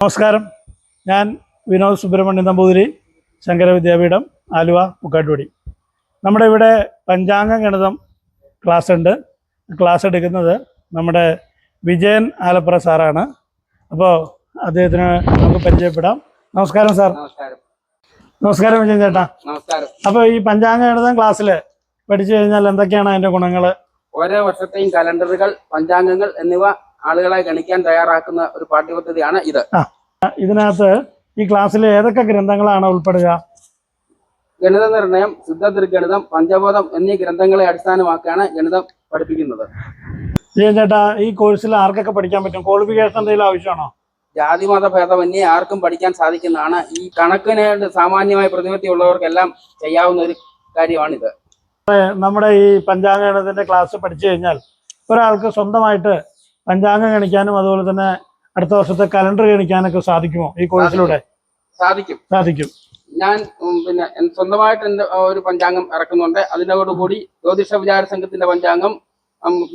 നമസ്കാരം. ഞാൻ വിനോദ് സുബ്രഹ്മണ്യൻ നമ്പൂതിരി ശങ്കര വിദ്യാപീഠം ആലുവ പുക്കാട്ടുപടി നമ്മുടെ ഇവിടെ പഞ്ചാംഗ ഗണിതം ക്ലാസ് ഉണ്ട് ക്ലാസ് എടുക്കുന്നത് നമ്മുടെ വിജയൻ ആലപ്പുറ സാറാണ്. അപ്പോൾ അദ്ദേഹത്തിന് നമുക്ക് പരിചയപ്പെടാം. നമസ്കാരം സാർ. നമസ്കാരം. വിജയൻ ചേട്ടാ. നമസ്കാരം. അപ്പോൾ ഈ പഞ്ചാംഗ ഗണിതം ക്ലാസ്സിൽ പഠിച്ചു കഴിഞ്ഞാൽ എന്തൊക്കെയാണ് അതിന്റെ ഗുണങ്ങൾ ഓരോ വർഷത്തെയും കലണ്ടറുകൾ പഞ്ചാംഗങ്ങൾ എന്നിവ ആളുകളെ ഗണിക്കാൻ തയ്യാറാക്കുന്ന ഒരു പാഠ്യപദ്ധതിയാണ് ഇത്. ഇതിനകത്ത് ഈ ക്ലാസ്സിലെ ഏതൊക്കെ ഗ്രന്ഥങ്ങളാണ് ഉൾപ്പെടുക? ഗണിത നിർണയം ശുദ്ധ ദൃഗണിതം പഞ്ചബോധം എന്നീ ഗ്രന്ഥങ്ങളെ അടിസ്ഥാനമാക്കിയാണ് ഗണിതം പഠിപ്പിക്കുന്നത്. ചേട്ടാ ഈ കോഴ്സിൽ ആർക്കൊക്കെ പഠിക്കാൻ പറ്റും? ക്വാളിഫിക്കേഷൻ എന്തെങ്കിലും ആവശ്യമാണോ? ജാതി മത ഭേദമന്യേ ആർക്കും പഠിക്കാൻ സാധിക്കുന്നതാണ്. ഈ കണക്കിന് സാമാന്യമായ പ്രതിപത്തി ഉള്ളവർക്കെല്ലാം ചെയ്യാവുന്ന ഒരു കാര്യമാണിത്. നമ്മുടെ ഈ പഞ്ചാംഗ ഗണിതത്തിന്റെ ക്ലാസ് പഠിച്ചു കഴിഞ്ഞാൽ ഒരാൾക്ക് സ്വന്തമായിട്ട് പഞ്ചാംഗം ഗണിക്കാനും അതുപോലെ തന്നെ അടുത്ത വർഷത്തെ കലണ്ടർ ഗണിക്കാനൊക്കെ സാധിക്കുമോ ഈ കോഴ്സിലൂടെ? സാധിക്കും. സാധിക്കും. ഞാൻ പിന്നെ സ്വന്തമായിട്ട് എന്റെ ഒരു പഞ്ചാംഗം ഇറക്കുന്നുണ്ട്. അതിനോടുകൂടി ജ്യോതിഷ വിചാര സംഘത്തിന്റെ പഞ്ചാംഗം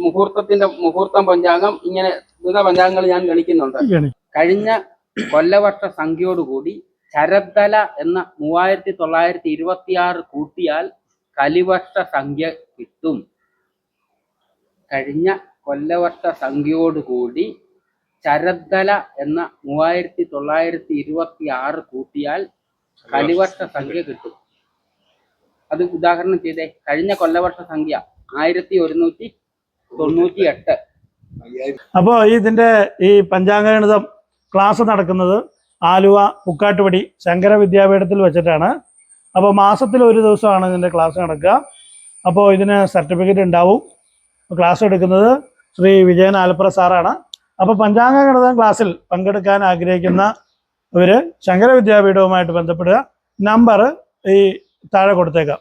മുഹൂർത്തത്തിന്റെ മുഹൂർത്തം പഞ്ചാംഗം ഇങ്ങനെ വിവിധ പഞ്ചാംഗങ്ങൾ ഞാൻ ഗണിക്കുന്നുണ്ട്. കഴിഞ്ഞ കൊല്ലവർഷ സംഖ്യയോടുകൂടി ശരദ്ദല എന്ന മൂവായിരത്തി തൊള്ളായിരത്തി ഇരുപത്തി ആറ് കൂട്ടിയാൽ കലിവർഷ സംഖ്യ കിട്ടും. കഴിഞ്ഞ കൊല്ലവർഷ സംഖ്യയോടുകൂടി ശരദ്ദല എന്ന മൂവായിരത്തി തൊള്ളായിരത്തി ഇരുപത്തി ആറ് കൂട്ടിയാൽ കലിവർഷ സംഖ്യ കിട്ടും. അത് ഉദാഹരണം ചെയ്തേ കഴിഞ്ഞ കൊല്ലവർഷ സംഖ്യ ആയിരത്തി ഒരുന്നൂറ്റി തൊണ്ണൂറ്റി എട്ട് അപ്പോൾ ഇതിന്റെ ഈ പഞ്ചാംഗണിതം ക്ലാസ് നടക്കുന്നത് ആലുവ പുക്കാട്ടുപടി ശങ്കര വിദ്യാപീഠത്തിൽ വെച്ചിട്ടാണ്. അപ്പോൾ മാസത്തിൽ ഒരു ദിവസമാണ് ഇതിന്റെ ക്ലാസ് നടക്കുക. അപ്പോൾ ഇതിന് സർട്ടിഫിക്കറ്റ് ഉണ്ടാവും. ക്ലാസ് എടുക്കുന്നത് ശ്രീ വിജയൻ ആലപ്പുറ സാറാണ്. അപ്പോൾ പഞ്ചാംഗ ഗണിതം ക്ലാസ്സിൽ പങ്കെടുക്കാൻ ആഗ്രഹിക്കുന്ന ഇവർ ശങ്കര വിദ്യാപീഠവുമായിട്ട് ബന്ധപ്പെടുക. നമ്പർ ഈ താഴെ കൊടുത്തേക്കാം.